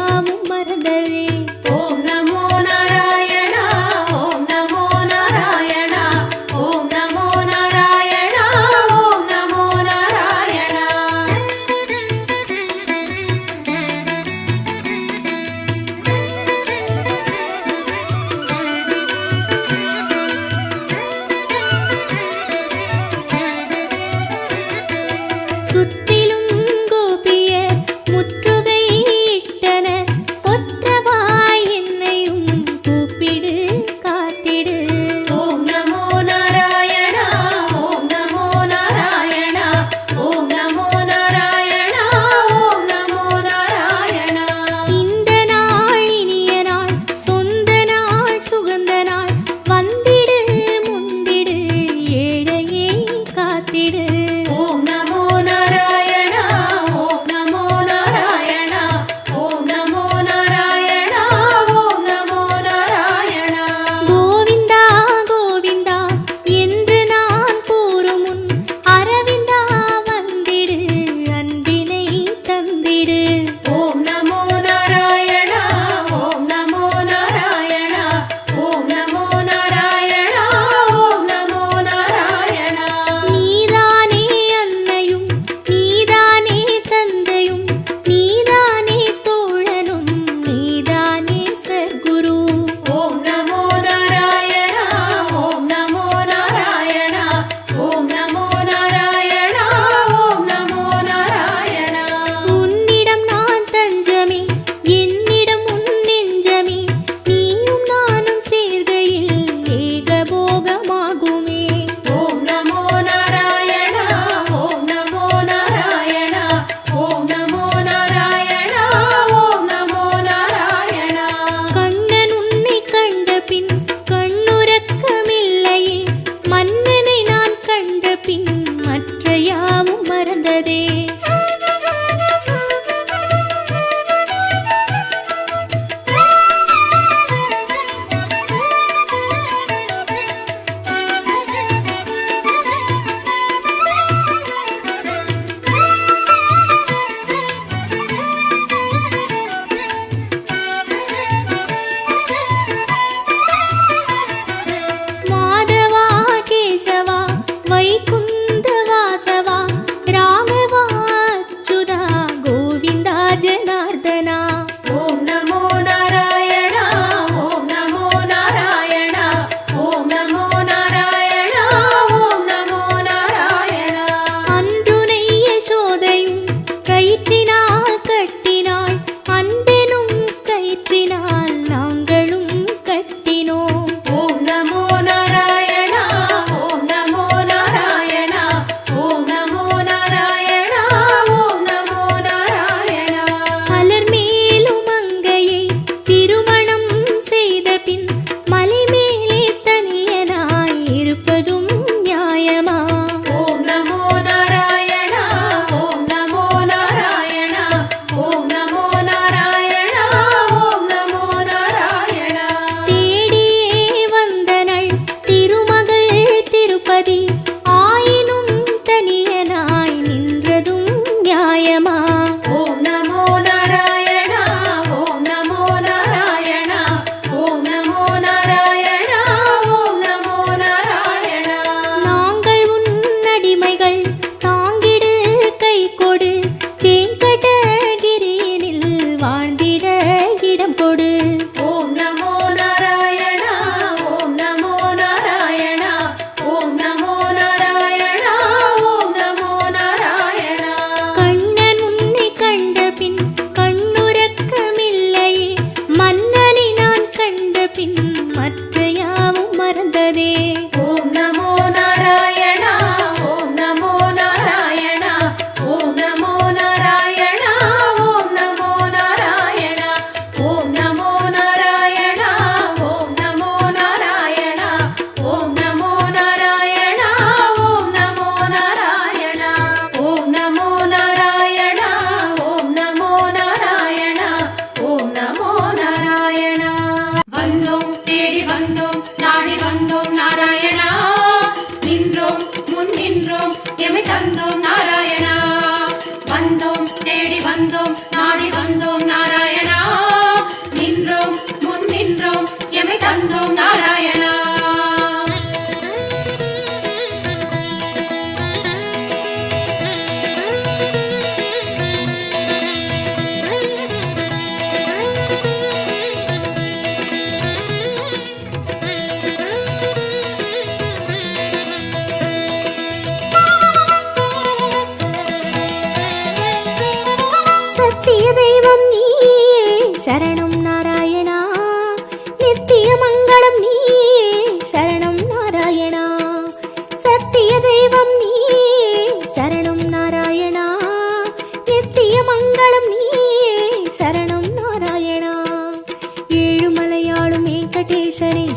யாவும் மறந்ததே.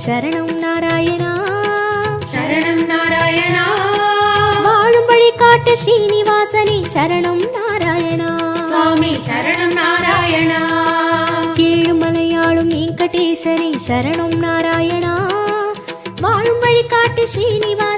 சரணம் நாராயணா. சரணம் நாராயணா. வாழும்படி காட்டு ஸ்ரீனிவாசனே சரணம் நாராயணா. சுவாமி சரணம் நாராயணா. கீழுமலையாளும் வெங்கடேசனே சரணம் நாராயணா. வாழும்படி காட்டு ஸ்ரீனிவாச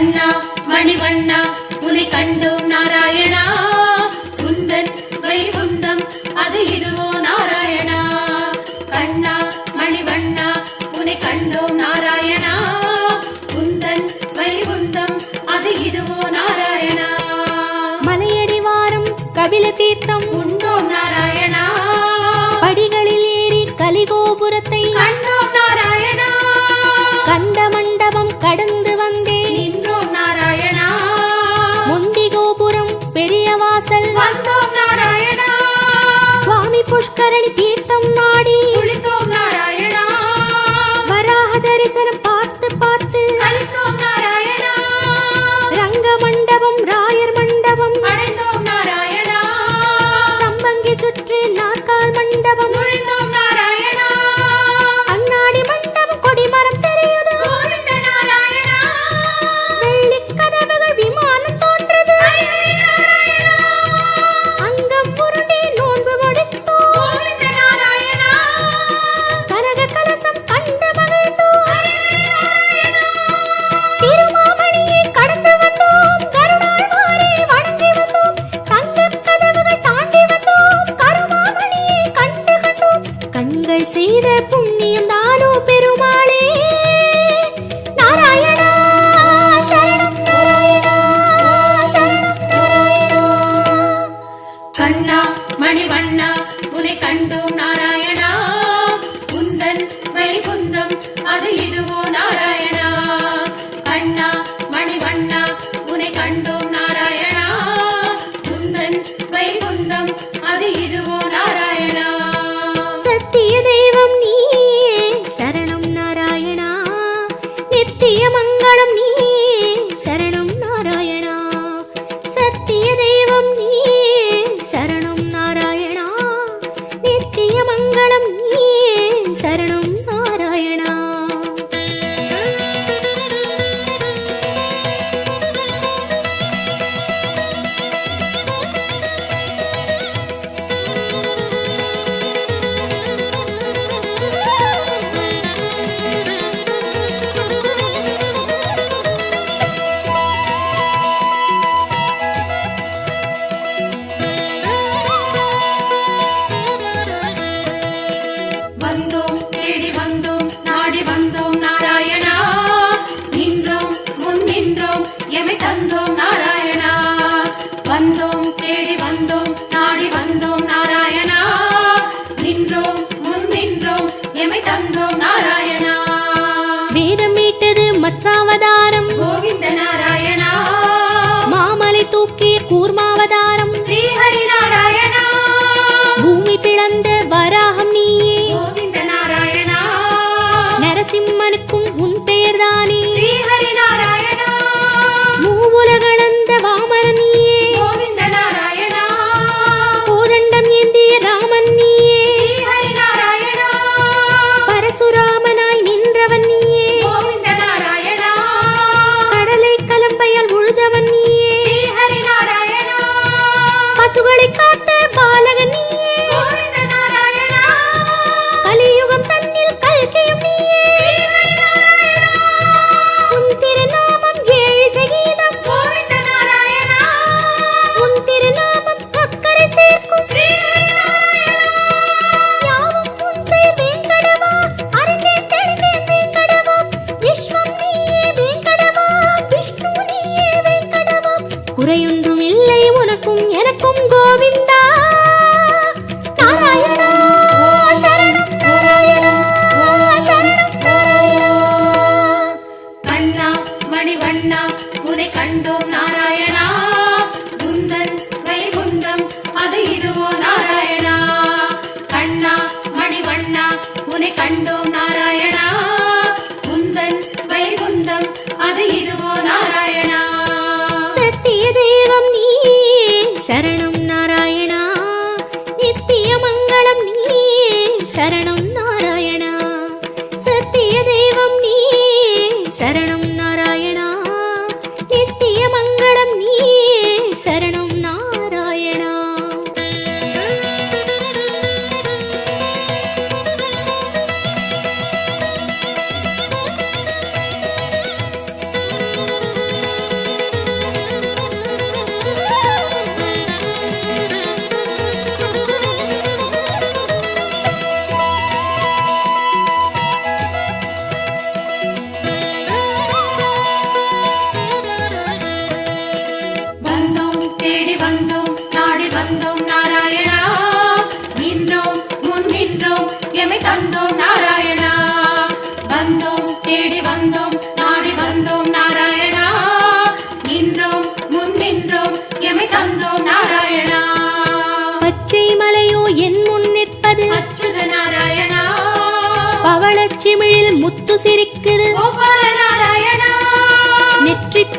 கண்ணா மணிவண்ணா உனை கண்டோம் நாராயணா. குந்தன் வைகுந்தம் அது இதுவோ நாராயணா. கண்ணா மணிவண்ணா உனை கண்டோம் நாராயணா. குந்தன் வைகுந்தம் அது இதுவோ நாராயணா. மலையடிவாரம் கபில தீர்த்தம் உண்டோம் நாராயண. శ్రీనివాసల్ స్వామి పుష్కరణి తీర్ தந்தோம் நான் சரணம் நாராயணா. நித்திய மங்களம் நீயே சரணம்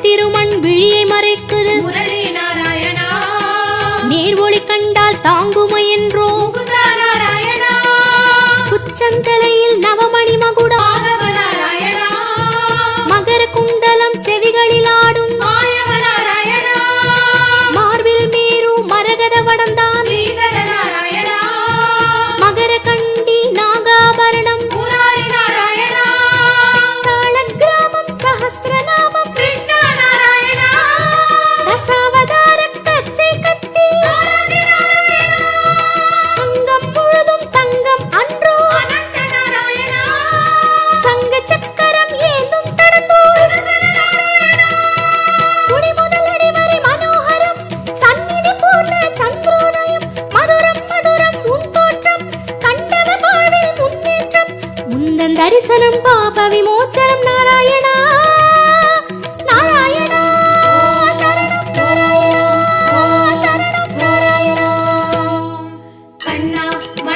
திருமண் விழியை மறைக்குது. முரளி நாராயணா. நேர்வொளி கண்டால் தாங்கு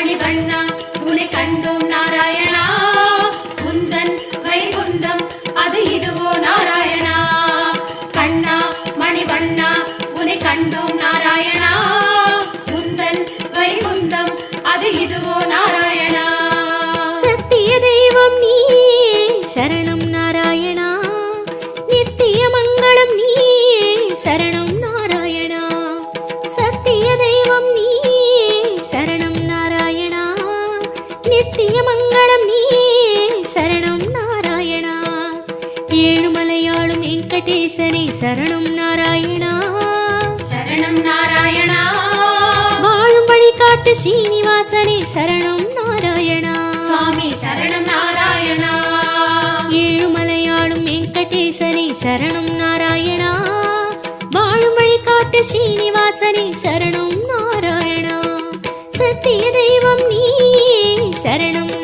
மணி வண்ணா உனை கண்டோம் நாராயணா. குந்தன் வைகுந்தம் அது இதுவோ நாராயணா. கண்ணா மணி வண்ணா உனை கண்டோம் நாராயணா. குந்தன் வைகுந்தம் அது இதுவோ நாராயணா. சத்திய தெய்வம் நீ சரணம் வெங்கடேசனே சரணம் நாராயணா சரணம் நாராயணா வாழும்படி காட்டு சீனிவாசனே சரணம் நாராயணா சுவாமி சரணம் நாராயணா ஏழுமலையாளும் வெங்கடேசனே சரணம் நாராயணா வாழும்படி காட்டு சீனிவாசனே சரணம் நாராயணா சத்திய தெய்வம் நீயே சரணம்